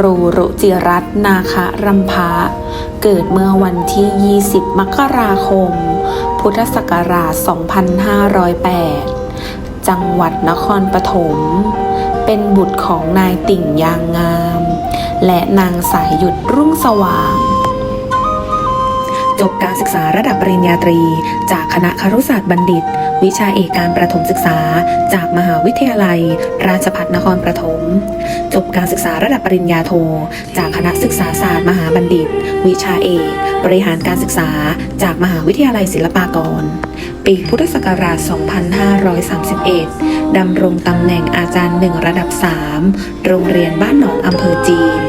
รูรุจิรัตน์นาครำพะเกิดเมื่อวันที่ 20 มกราคม พุทธศักราช 2508 จังหวัดนครปฐม เป็นบุตรของนายติ่งยางงาม และนางสายหยุดรุ่งสว่าง จบการศึกษาระดับปริญญาตรี จากคณะครุศาสตร์บัณฑิต วิชาเอกการประถมศึกษา จากมหาวิทยาลัย ราชภัฏนครปฐม จบการศึกษาระดับปริญญาโท จากคณะศึกษาศาสตร์มหาบัณฑิต วิชาเอก บริหารการศึกษา จากมหาวิทยาลัยศิลปากร ปีพุทธศักราช 2531 ดำรงตำแหน่งอาจารย์หนึ่งระดับ 3 โรงเรียนบ้านหนองอำเภอจีน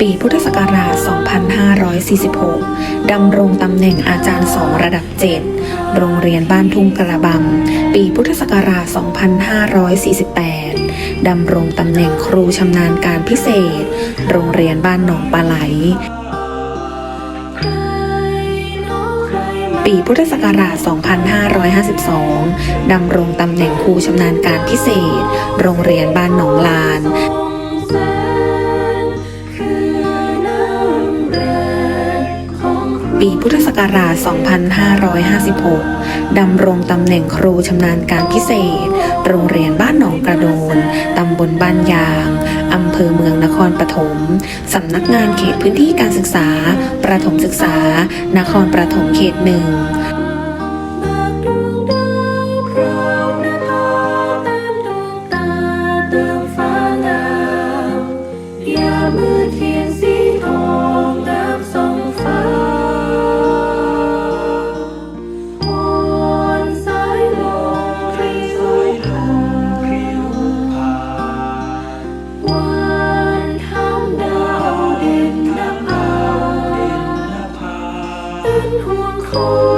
ปีพุทธศักราช 2546 ดำรงตำแหน่งอาจารย์สองระดับ 7 โรงเรียนบ้านทุ่งกระบำปีพุทธศักราช 2548 ดำรงตำแหน่งครูชำนาญการพิเศษ โรงเรียนบ้านหนองปลาไหล ปีพุทธศักราช 2552 ดำรงตำแหน่งครูชำนาญการพิเศษ โรงเรียนบ้านหนองลาน ปีพุทธศักราช 2556 ดำรงตำแหน่งครูชำนาญการพิเศษ โรงเรียนบ้านหนองกระโดน ตำบลบ้านยาง อำเภอเมืองนครปฐม สำนักงานเขตพื้นที่การศึกษา ประถมศึกษา นครปฐมเขตหนึ่ง ห่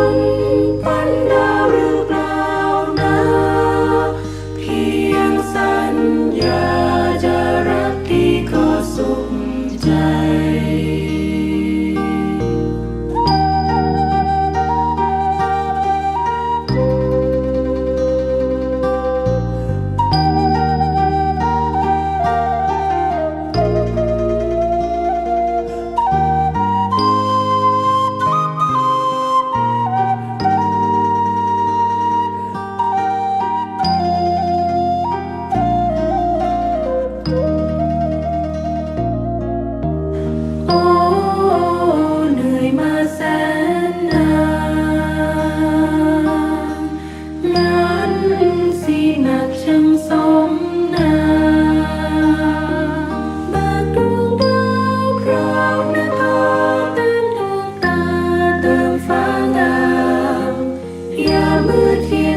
มือเทีย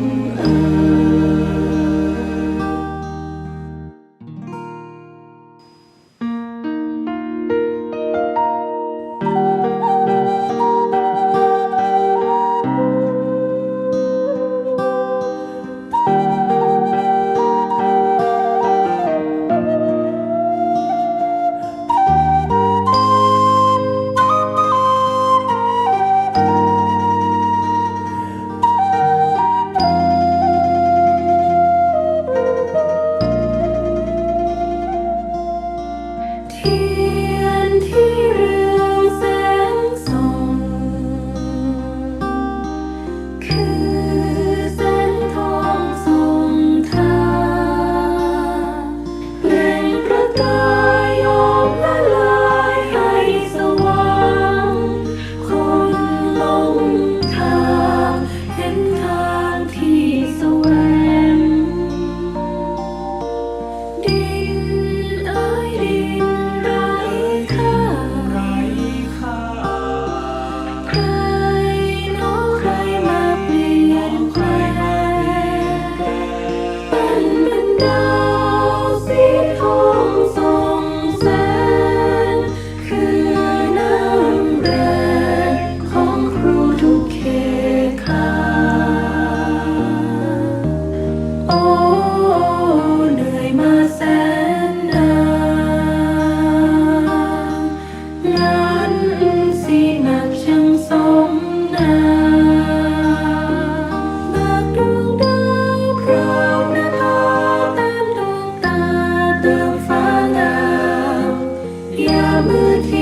Oh. here. Samuel.